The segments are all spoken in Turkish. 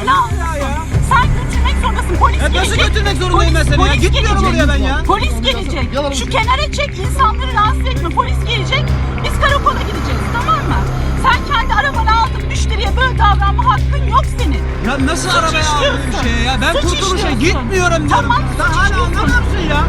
beni almıyorsun. Sen götürmek zorundasın. Polis E, nasıl gelecek. götürmek zorundayım Polis- ben seni ya? Gitmiyorum gelecek. oraya ben ya. Polis gelecek. Şu kenara çek insanları rahatsız etme. Polis gelecek. Biz karakola gideceğiz tamam mı? Sen kendi arabanı aldın müşteriye böyle davranma hakkın yok senin. Ya nasıl Suç arabaya aldın bir şey ya? Ben Suç kurtuluşa işliyorsun. gitmiyorum diyorum. Tamam, Sen suç hala işliyorsun. anlamıyor musun ya?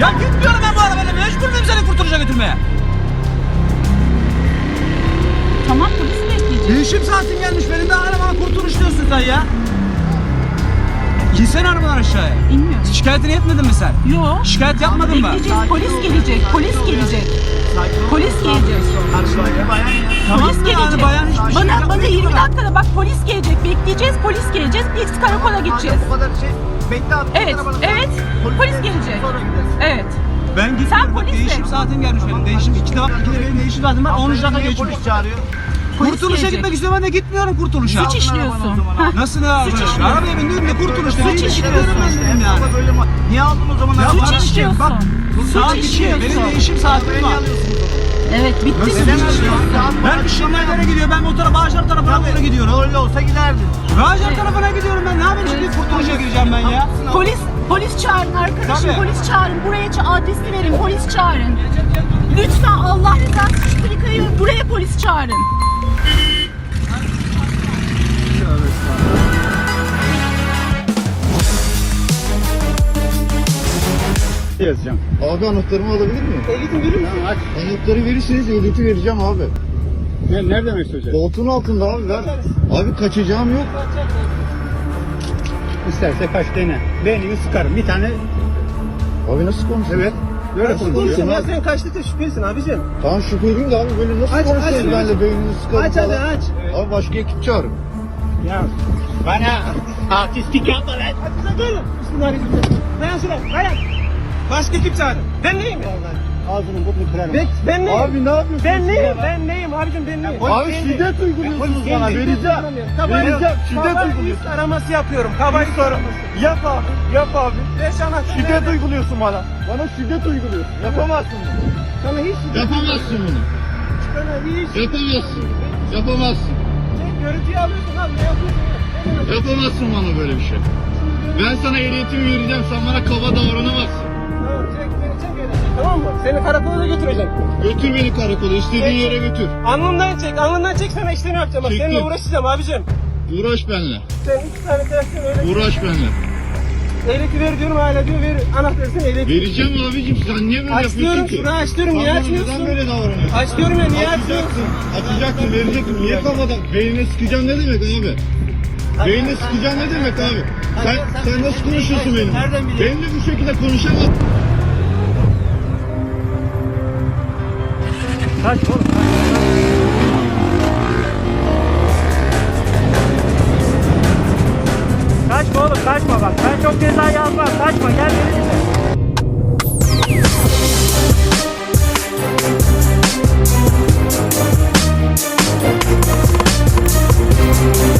Ya gitmiyorum ben bu arabayla. Mecbur muyum seni kurtuluşa götürmeye? Değişim saatin gelmiş. Benim de hala bana kurtuluş diyorsun sen ya. İnsene arabadan aşağıya. Bilmiyorum. Şikayetini etmedin mi sen? Yok. Şikayet yapmadın mı? Bekleyeceğiz. Polis gelecek. Polis gelecek. Polis gelecek. Tamam Polis mı gelecek. bayan hiçbir şey bana bana yapmıyor 20 ki. dakikada bak polis gelecek. Bekleyeceğiz. Polis geleceğiz. Biz karakola gideceğiz. Bu kadar şey bekle abi. Evet, evet. Polis gelecek. Sonra gideriz. Evet. Ben gitmiyorum. Sen Bak, polis Değişim de. saatim gelmiş benim. Değişim. İkide, ikide benim değişim saatim var. 10 dakika Niye geçmiş. Polis çağırıyor. Polis Kurtuluşa gelecek. gitmek istiyorum ben de gitmiyorum kurtuluşa. Suç işliyorsun. Nasıl ya? Suç Suç işliyorsun. Arabaya bindim de kurtuluşta. Suç Suç işliyorsun. ben dedim yani. Ama böyle ma- Niye aldın o zaman? Ya? Suç bana bir şey- işliyorsun. Bak bu Suç saat bitiyor. Benim işliyorsun. değişim saatim var. Evet bitti mi? Ben bir şeylerlere gidiyor. Ben motora Bağcılar tarafına doğru gidiyorum. Öyle olsa giderdin. Bağcılar tarafına gidiyorum ben. Ne yapayım şimdi kurtuluşa gireceğim ben ya. Polis polis çağırın arkadaşım. Tabii. Polis çağırın. Buraya ça- adresi verin. Polis çağırın. Lütfen Allah rızası için klikayı buraya polis çağırın. Yazacağım. Abi anahtarımı alabilir miyim? Ehliyetim verir misin? Aç. Anahtarı verirseniz ehliyeti vereceğim abi. Ne, nerede demek söyleyeceksin? Koltuğun altında abi ver. Abi kaçacağım yok. İsterse kaç dene. Beynini sıkarım. Bir tane Abi nasıl konuşuyorsun? evet. Böyle Nasıl konuşuyorsun. konuşuyorsun Ya abi? sen kaçta şüphelisin abicim? Tamam şüpheliyim de abi böyle nasıl Aç, konuşuyorsun aç, benimle beynini sıkarım Aç hadi falan. aç. Abi başka ekip çağır. Ya bana artistlik yapma lan. Hadi sen böyle. Bismillahirrahmanirrahim. Dayan şuraya. Dayan. Başka kim çağırdı? Ben neyim? Ağzının burnunu kırarım. Ben, ben neyim? Abi ne yapıyorsun? ben neyim? ya? Ben neyim abicim ben neyim? Abi şiddet uyguluyorsunuz bana vereceğim. Vereceğim şiddet uyguluyorsun. araması yapıyorum. Kabayı araması. Yap abi yap abi. Beş anahtar. Şiddet uyguluyorsun bana. Bana şiddet uyguluyorsun. Yapamazsın bunu. Sana hiç şiddet Yapamazsın bunu. Sana hiç Yapamazsın. Yapamazsın. Çek görüntüyü alıyorsun abi ya? Ne yapıyorsun? Yapamazsın bana böyle bir şey. Ben sana ehliyetimi vereceğim. Sen bana kaba davranamazsın. Tamam çek beni çek öyle çek tamam mı? Seni karakola da götüreceğim. Götür beni karakola. istediğin yere götür. Alnından çek alnından çek sana işlemi yapacağım. Bak Çektim. seninle uğraşacağım abicim. Uğraş benimle. Sen iki tane telefon öyle. Uğraş benimle. Ehliyeti ver diyorum hala diyor ver anahtarı sen ehliyeti. Vereceğim abicim. Sen niye böyle Aç yapıyorsun diyorum ki? şunu aç diyorum niye açmıyorsun? Neden böyle davranıyorsun? Aç diyorum ya niye açmıyorsun? Açacaksın. Vereceksin. Niye kafadan? Beynine sıkacağım ne demek abi? Beynine sıkacağım ne demek abi? Sen, sen nasıl konuşuyorsun benimle? Benimle bu şekilde konuşamazsın. Kaç oğlum. Kaçma oğlum kaçma bak. Ben çok ceza yazmam. Kaçma gel benimle. Thank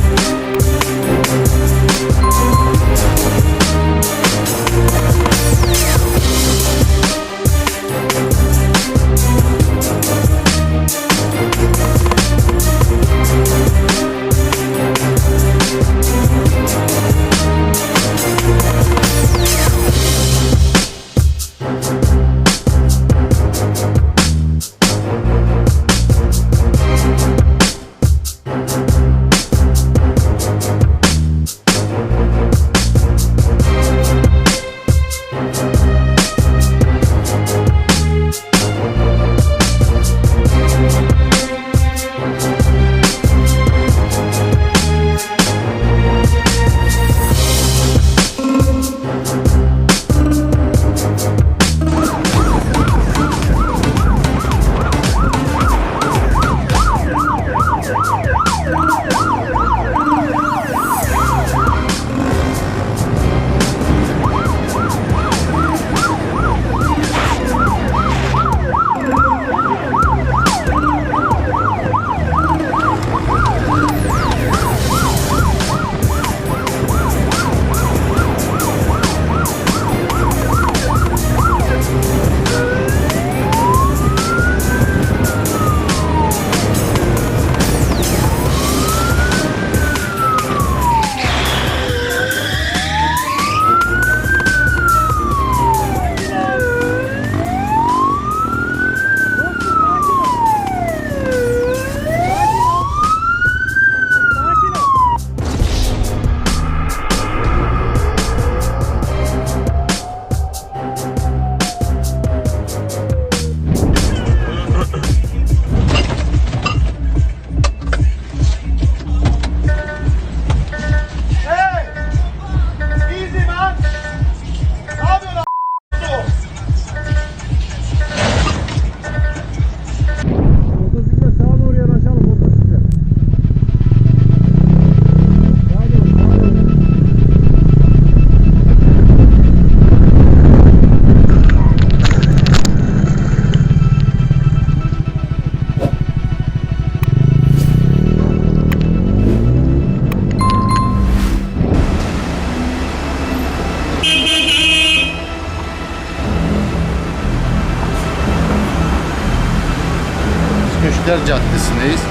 Caddesi'ndeyiz.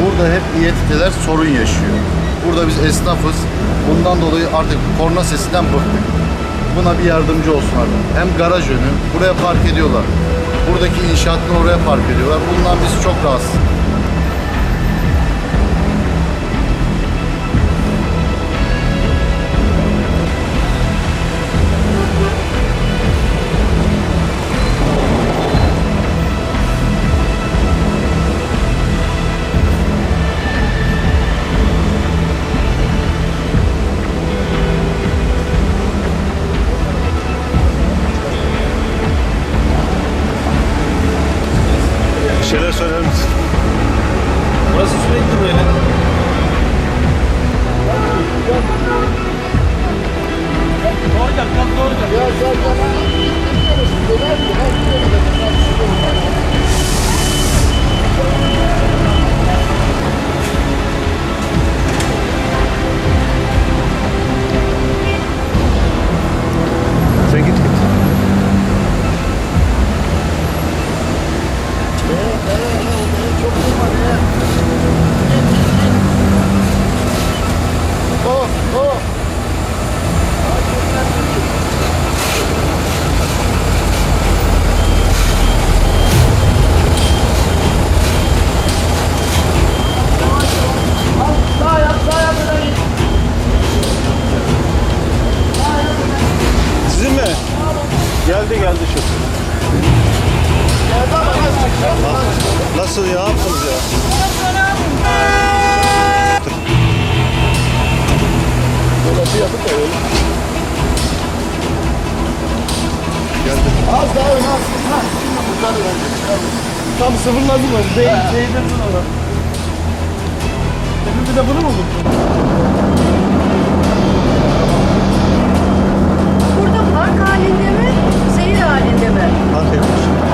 Burada hep İETT'ler sorun yaşıyor. Burada biz esnafız. Bundan dolayı artık korna sesinden bıktık. Buna bir yardımcı olsun artık. Hem garaj önü, buraya park ediyorlar. Buradaki inşaatını oraya park ediyorlar. Bundan biz çok rahatsız. Ya sen bana gitmiyorsun. Döner mi? Nasıl döner? Nasıl döner? Sen git git. Çok vurma be. Oh, oh. Nasıl ya? Ne yaptınız ya? Geldi. Az daha ön az. Ha, şimdi kurtarır bence. Tam sıfırladım ben. Zey, zeydirdin onu. Senin bir de bunu mu buldun? Burada park halinde mi, seyir halinde mi?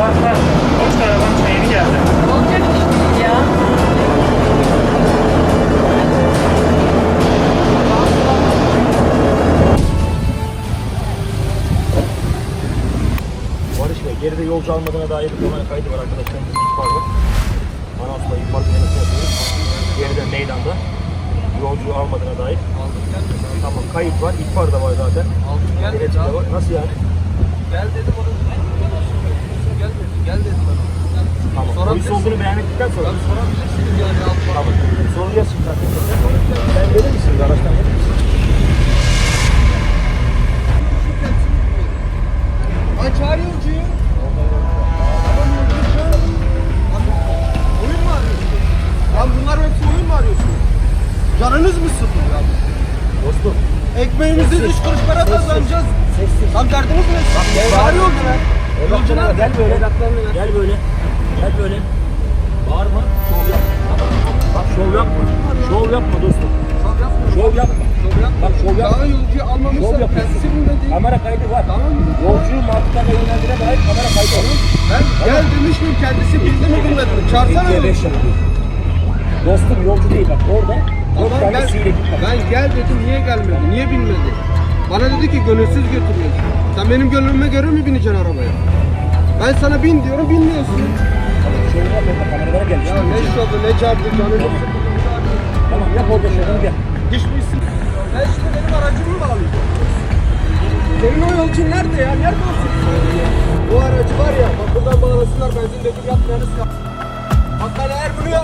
Fark etmiş. Olacak iş değil ya. Barış Bey, geride yolcu almadığına dair bir kamera kaydı var arkadaşlarımızın ihbar var. Anonsla ihbar planı yapıyoruz. Geride meydanda. Yolcu almadığına dair. Tamam, kayıt var, ihbar da var zaten. Aldım gel dedi Denetim de var. Nasıl yani? Gel dedim onu. Gel dedi. Gel dedi bana. Tamam. Polis olduğunu beyan ettikten sonra. Tabii sorabilirsiniz yani. Tamam. Soracağız şimdi zaten. Sen verir misiniz? Araçtan verir misiniz? Ay çağır yolcuyu. Oyun mu arıyorsunuz? Lan bunlar hepsi oyun mu arıyorsunuz? Canınız mı sıfır ya? Dostum. Ekmeğimizi üç kuruş para kazanacağız. Sessiz. Tam derdiniz ne? Çağır yolcular. Yolcular gel böyle. Gel böyle. Gel böyle. Bağırma. Şov yapma. Bak şov yapma. Şov yapma dostum. Şov yapma. Bak şov yapma. Daha yolcuyu Şov yapıyorsun. kendisi bilmedi. Kamera kaydı var. Tamam. Yolcuyu mahkumdan yönlendirene dair kamera kaydı var. Ben gel demiş miyim kendisi bildi mi mi? Çağırsana yolcuyu. Dostum yolcu değil bak orada. Tamam ben, ben gel dedim niye gelmedi? Niye binmedi? Bana dedi ki gönülsüz götürüyorsun. Sen benim gönlüme göre mi bineceksin arabaya? Ben sana bin diyorum binmiyorsun. Orada kameralara gel. Ya ne şovu ne çarptı canını. Tamam yap orada şovunu gel. Düşmüşsün. Ben şimdi benim aracımı mı bağlayacağım? Senin o yolcun nerede ya? Nerede olsun? Bu aracı var ya bak buradan bağlasınlar benzin döküp yapmayanız kal. Bak ben eğer bunu.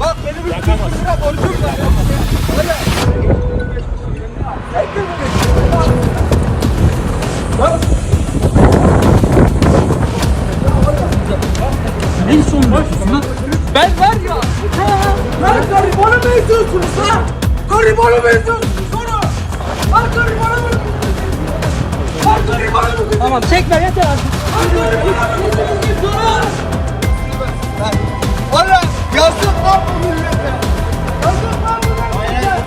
Bak benim 300 lira borcum var. Tamam çekme yeter artık. Valla yazık lan bu millete. Yazık lan bu millete.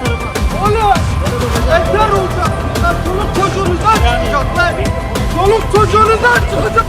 Oğlum yeter olacak. Çoluk çocuğunuzdan çıkacak lan. Çoluk çocuğunuzdan çıkacak.